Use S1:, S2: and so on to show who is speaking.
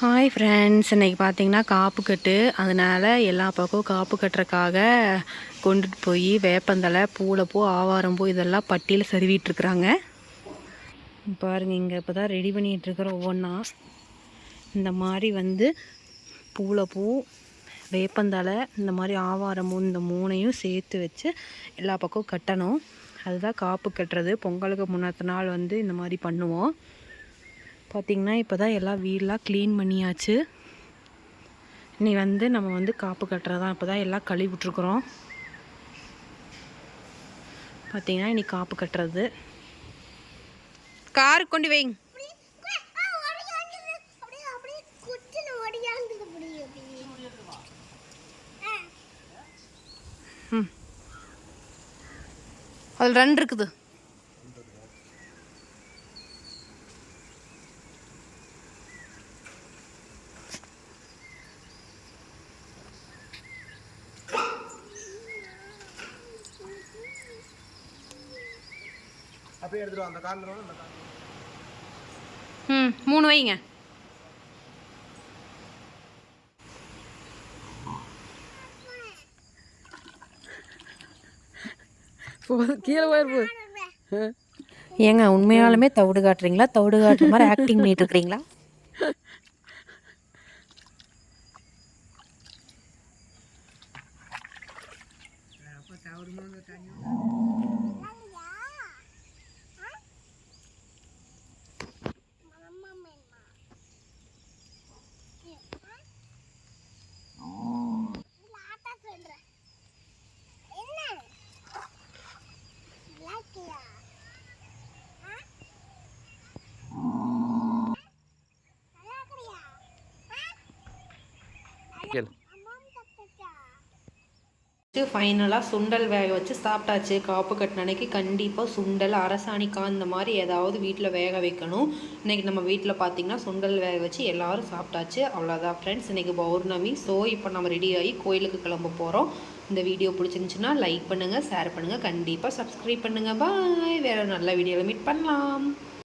S1: Hi friends இன்றைக்கி பார்த்தீங்கன்னா காப்பு கட்டு அதனால் எல்லா பக்கம் காப்பு கட்டுறக்காக கொண்டுட்டு போய் வேப்பந்தலை பூளைப்பூ ஆவாரம்பூ இதெல்லாம் பட்டியில் சருவிட்டுருக்குறாங்க. பாருங்கள் இங்கே இப்போ தான் ரெடி பண்ணிகிட்ருக்குற ஒவ்வொன்றா இந்த மாதிரி வந்து பூளைப்பூ வேப்பந்தலை இந்த மாதிரி ஆவாரம்பூ இந்த மூணையும் சேர்த்து வச்சு எல்லா பக்கம் கட்டணும். அதுதான் காப்பு கட்டுறது. பொங்கலுக்கு முன்னத்த நாள் வந்து இந்த மாதிரி பண்ணுவோம். பார்த்திங்கன்னா இப்போ தான் எல்லாம் வீடெலாம் க்ளீன் பண்ணியாச்சு. இனி வந்து நம்ம வந்து காப்பு கட்டுறதான் இப்போ தான் எல்லாம் கழுவி விட்ருக்குறோம் பார்த்திங்கன்னா இனி காப்பு கட்டுறது. காரு கொண்டு வைங்க. ம். அதில் ரெண்டு இருக்குது.
S2: அப்படியே எடுத்துருவோம் அந்த கார்னர் அந்த கார்னர்
S1: ம் மூணு வைங்க. கீழே போயிருப்பு ஏங்க உண்மையாலுமே தவிடு காட்டுறீங்களா? தவிடு காட்டுற மாதிரி ஆக்டிங் பண்ணிட்டு இருக்கிறீங்களா
S2: கேளு.
S1: ஃபைனலாக சுண்டல் வேக வச்சு சாப்பிட்டாச்சு. காப்பு கட்டின அன்னைக்கு கண்டிப்பாக சுண்டல் அரசாணிக்காய் இந்த மாதிரி ஏதாவது வீட்டில் வேக வைக்கணும். இன்றைக்கி நம்ம வீட்டில் பார்த்திங்கன்னா சுண்டல் வேக வச்சு எல்லோரும் சாப்பிட்டாச்சு. அவ்வளோதான் ஃப்ரெண்ட்ஸ் இன்றைக்கி பௌர்ணமி. ஸோ இப்போ நம்ம ரெடி ஆகி கோயிலுக்கு கிளம்ப போகிறோம் இந்த வீடியோ பிடிச்சிருந்துச்சுன்னா லைக் பண்ணுங்கள் ஷேர் பண்ணுங்கள் கண்டிப்பாக சப்ஸ்கிரைப் பண்ணுங்கள் பாய் வேறு நல்ல வீடியோவில் மீட் பண்ணலாம்.